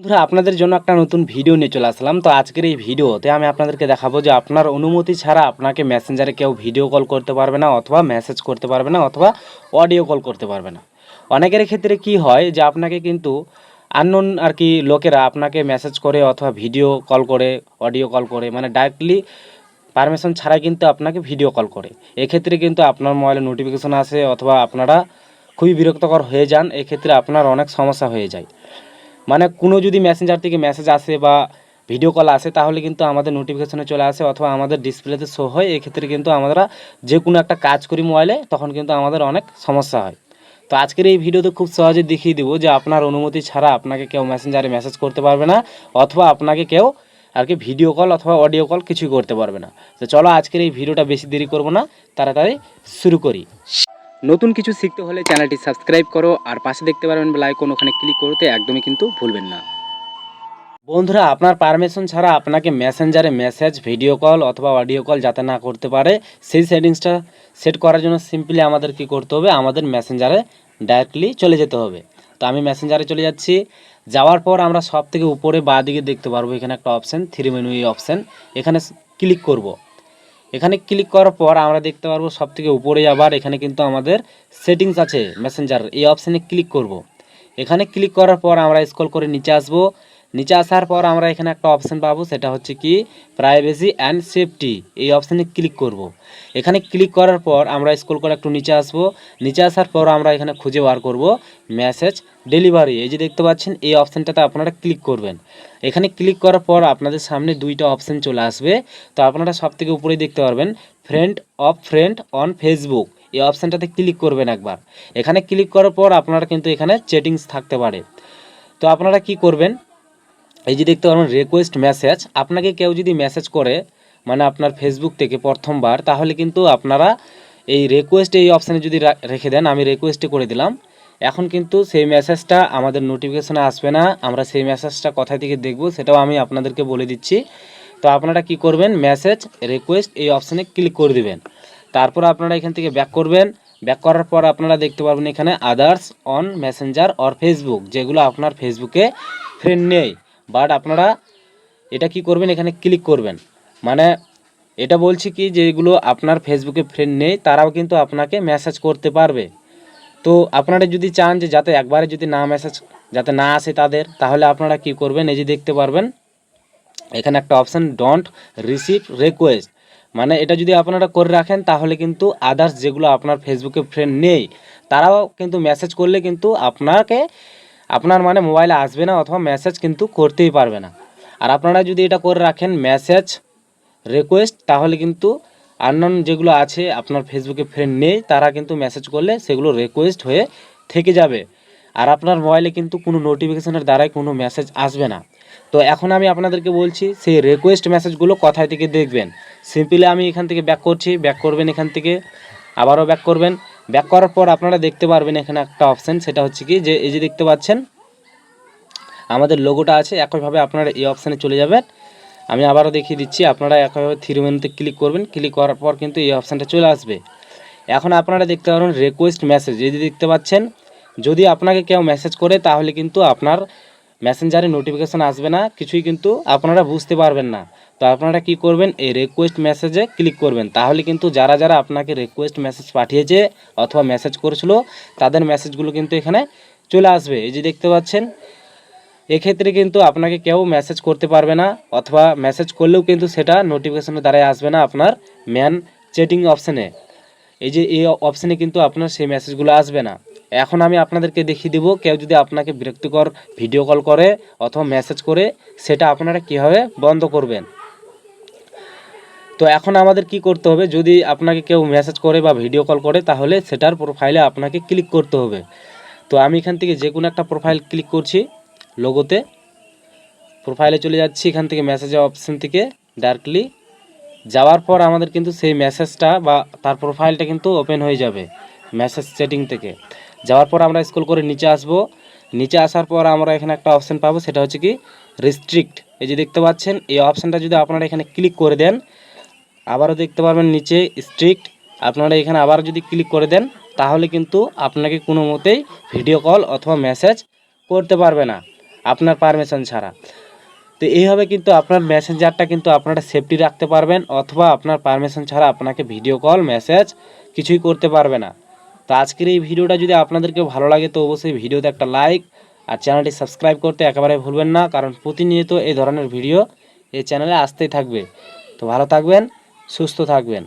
বন্ধুরা, আপনাদের জন্য একটা নতুন ভিডিও নিয়ে চলে আসলাম। তো আজকের এই ভিডিওতে আমি আপনাদেরকে দেখাবো যে আপনার অনুমতি ছাড়া আপনাকে মেসেঞ্জারে কেউ ভিডিও কল করতে পারবে না অথবা মেসেজ করতে পারবে না অথবা অডিও কল করতে পারবে না। অনেকের ক্ষেত্রে কি হয় যে আপনাকে কিন্তু আননোন আর কি লোকেরা আপনাকে মেসেজ করে অথবা ভিডিও কল করে অডিও কল করে মানে ডাইরেক্টলি পারমিশন ছাড়াই কিন্তু আপনাকে ভিডিও কল করে। এক্ষেত্রে কিন্তু আপনার মোবাইলে নোটিফিকেশন আসে অথবা আপনারা খুবই বিরক্তকর হয়ে যান, এক্ষেত্রে আপনার অনেক সমস্যা হয়ে যায়। মানে কোনো যদি মেসেঞ্জার থেকে মেসেজ আসে বা ভিডিও কল আসে, তাহলে কিন্তু আমাদের নোটিফিকেশনে চলে আসে অথবা আমাদের ডিসপ্লেতে শো হয়। এক্ষেত্রে কিন্তু আমরা যে কোনো একটা কাজ করি মোবাইলে তখন কিন্তু আমাদের অনেক সমস্যা হয়। তো আজকের এই ভিডিওতে খুব সহজে দেখিয়ে দেবো যে আপনার অনুমতি ছাড়া আপনাকে কেউ মেসেঞ্জারে মেসেজ করতে পারবে না, অথবা আপনাকে কেউ আর কি ভিডিও কল অথবা অডিও কল কিছুই করতে পারবে না। তো চলো আজকের এই ভিডিওটা বেশি দেরি করব না, তাড়াতাড়ি শুরু করি। নতুন কিছু শিখতে হলে চ্যানেলটি সাবস্ক্রাইব করো আর পাশে দেখতে পারবেন বেল আইকন ওখানে ক্লিক করতে একদমই কিন্তু ভুলবেন না। বন্ধুরা, আপনার পারমিশন ছাড়া আপনাকে মেসেঞ্জারে মেসেজ, ভিডিও কল অথবা অডিও কল যাতে না করতে পারে, সেই সেটিংসটা সেট করার জন্য সিম্পলি আমাদের কি করতে হবে? আমাদের মেসেঞ্জারে ডাইরেক্টলি চলে যেতে হবে। তো আমি মেসেঞ্জারে চলে যাচ্ছি। যাওয়ার পর আমরা সব থেকে উপরে বাঁ দিকে দেখতে পারব। এখানে একটা অপশান থ্রি মেনু এই অপশান এখানে ক্লিক করব। এখানে ক্লিক করার পর আমরা দেখতে পারব সব থেকে উপরে আবার এখানে কিন্তু আমাদের সেটিংস আছে মেসেঞ্জার এই অপশানে ক্লিক করব। এখানে ক্লিক করার পর আমরা স্কল করে নিচে আসব নিচে আসার পর আমরা এখানে একটা অপশান পাবো, সেটা হচ্ছে কি? প্রাইভেসি অ্যান্ড সেফটি এই অপশানে ক্লিক করব। এখানে ক্লিক করার পর আমরা স্কুল করে একটু নিচে আসব। নিচে আসার পর আমরা এখানে খুঁজে বার করব মেসেজ ডেলিভারি এই যে দেখতে পাচ্ছেন, এই অপশানটাতে আপনারা ক্লিক করবেন। এখানে ক্লিক করার পর আপনাদের সামনে দুইটা অপশান চলে আসবে। তো আপনারা সব থেকে উপরেই দেখতে পারবেন friend of friend on Facebook এই অপশানটাতে ক্লিক করবেন একবার। এখানে ক্লিক করার পর আপনারা কিন্তু এখানে চেটিংস থাকতে পারে। তো আপনারা কি করবেন এই যে দেখতে পারবেন রিকোয়েস্ট মেসেজ আপনাকে কেউ যদি মেসেজ করে মানে আপনার ফেসবুক থেকে প্রথমবার, তাহলে কিন্তু আপনারা এই রিকোয়েস্ট এই অপশানে যদি রেখে দেন, আমি রিকোয়েস্টে করে দিলাম। এখন কিন্তু সেই মেসেজটা আমাদের নোটিফিকেশানে আসবে না। আমরা সেই মেসেজটা কোথায় থেকে দেখব, সেটাও আমি আপনাদেরকে বলে দিচ্ছি। তো আপনারা কি করবেন মেসেজ রিকোয়েস্ট এই অপশানে ক্লিক করে দিবেন। তারপর আপনারা এখান থেকে ব্যাক করবেন। ব্যাক করার পর আপনারা দেখতে পারবেন এখানে others on messenger or Facebook যেগুলো আপনার ফেসবুকে ফ্রেন্ড নেই। বাট আপনারা এটা কি করবেন, এখানে ক্লিক করবেন। মানে এটা বলছি কি যেগুলো আপনার ফেসবুকে ফ্রেন্ড নেই, তারাও কিন্তু আপনাকে মেসেজ করতে পারবে। তো আপনারা যদি চান যে যাতে একবারে যদি না মেসেজ যাতে না আসে তাদের, তাহলে আপনারা কি করবেন, এই যে দেখতে পারবেন, এখানে একটা অপশান ডন্ট রিসিভ রিকোয়েস্ট মানে এটা যদি আপনারা করে রাখেন, তাহলে কিন্তু আদার্স যেগুলো আপনার ফেসবুকে ফ্রেন্ড নেই, তারাও কিন্তু মেসেজ করলে কিন্তু আপনাকে আপনার মানে মোবাইলে আসবে না অথবা মেসেজ কিন্তু করতেই পারবে না। আর আপনারা যদি এটা করে রাখেন মেসেজ রিকোয়েস্ট তাহলে কিন্তু আননোন যেগুলো আছে, আপনার ফেসবুকে ফ্রেন্ড নেই, তারা কিন্তু মেসেজ করলে সেগুলো রিকোয়েস্ট হয়ে থেকে যাবে। আর আপনার মোবাইলে কিন্তু কোনো নোটিফিকেশনের দ্বারাই কোনো মেসেজ আসবে না। তো এখন আমি আপনাদেরকে বলছি, সেই রিকোয়েস্ট মেসেজগুলো কোথায় থেকে দেখবেন? সিম্পলি আমি এখান থেকে ব্যাক করছি ব্যাক করবেন এখান থেকে, আবারও ব্যাক করবেন। ব্যাক করার পর আপনারা দেখতে পারবেন এখানে একটা অপশান সেটা হচ্ছে কি যে, এই যে দেখতে পাচ্ছেন, আমাদের লোগোটা আছে, একইভাবে আপনারা এই অপশানে চলে যাবেন। আমি আবারও দেখিয়ে দিচ্ছি, আপনারা একইভাবে থ্রি মেনুতে ক্লিক করবেন ক্লিক করার পর কিন্তু এই অপশানটা চলে আসবে। এখন আপনারা দেখতে পারবেন রিকোয়েস্ট মেসেজ এই যে দেখতে পাচ্ছেন, যদি আপনাকে কেউ মেসেজ করে, তাহলে কিন্তু আপনার মেসেঞ্জারে নোটিফিকেশান আসবে না, কিছুই কিন্তু আপনারা বুঝতে পারবেন না। তো আপনারা কি করবেন? এই রিকোয়েস্ট মেসেজে ক্লিক করবেন। তাহলে কিন্তু যারা যারা আপনাকে রিকোয়েস্ট মেসেজ পাঠিয়েছে অথবা মেসেজ করেছিল, তাদের মেসেজগুলো কিন্তু এখানে চলে আসবে। এই যে দেখতে পাচ্ছেন, এক্ষেত্রে কিন্তু আপনাকে কেউ মেসেজ করতে পারবে না, অথবা মেসেজ করলেও কিন্তু সেটা নোটিফিকেশনের দ্বারাই আসবে না আপনার ম্যান চেটিং অপশানে এই যে এই অপশানে কিন্তু আপনার সেই মেসেজগুলো আসবে না। এখন আমি আপনাদেরকে দেখিয়ে দেবো কেউ যদি আপনাকে বিরক্তিকর ভিডিও কল করে অথবা মেসেজ করে, সেটা আপনারা কীভাবে বন্ধ করবেন? তো এখন আমাদের কি করতে হবে, যদি আপনাকে কেউ মেসেজ করে বা ভিডিও কল করে, তাহলে সেটার প্রোফাইলে আপনাকে ক্লিক করতে হবে। তো আমি এখান থেকে যে কোনো একটা প্রোফাইল ক্লিক করছি লোগোতে প্রোফাইলে চলে যাচ্ছি, এখান থেকে মেসেজের অপশান থেকে ডাইরেক্টলি যাওয়ার পর আমাদের কিন্তু সেই মেসেজটা বা তার প্রোফাইলটা কিন্তু ওপেন হয়ে যাবে মেসেজ সেটিং থেকে। যাওয়ার পর আমরা স্কুল করে নিচে আসব। নিচে আসার পর আমরা এখানে একটা অপশান পাবো, সেটা হচ্ছে কি রেস্ট্রিক্ট এই যে দেখতে পাচ্ছেন, এই অপশানটা যদি আপনারা এখানে ক্লিক করে দেন, আবারও দেখতে পারবেন নিচে স্ট্রিক্ট আপনারা এখানে আবার যদি ক্লিক করে দেন, তাহলে কিন্তু আপনাকে কোনো মতেই ভিডিও কল অথবা মেসেজ করতে পারবে না, আপনার পারমিশন ছাড়া। তো এইভাবে কিন্তু আপনার মেসেঞ্জারটা কিন্তু আপনারা সেফটি রাখতে পারবেন, অথবা আপনার পারমিশন ছাড়া আপনাকে ভিডিও কল মেসেজ কিছুই করতে পারবে না। তো আজকের এই ভিডিওটা যদি আপনাদেরকে ভালো লাগে, তো অবশ্যই ভিডিওতে একটা লাইক আর চ্যানেলটি সাবস্ক্রাইব করতে একেবারে ভুলবেন না, কারণ প্রতিনিয়ত এই ধরনের ভিডিও এই চ্যানেলে আসতেই থাকবে। তো ভালো থাকবেন, সুস্থ থাকবেন।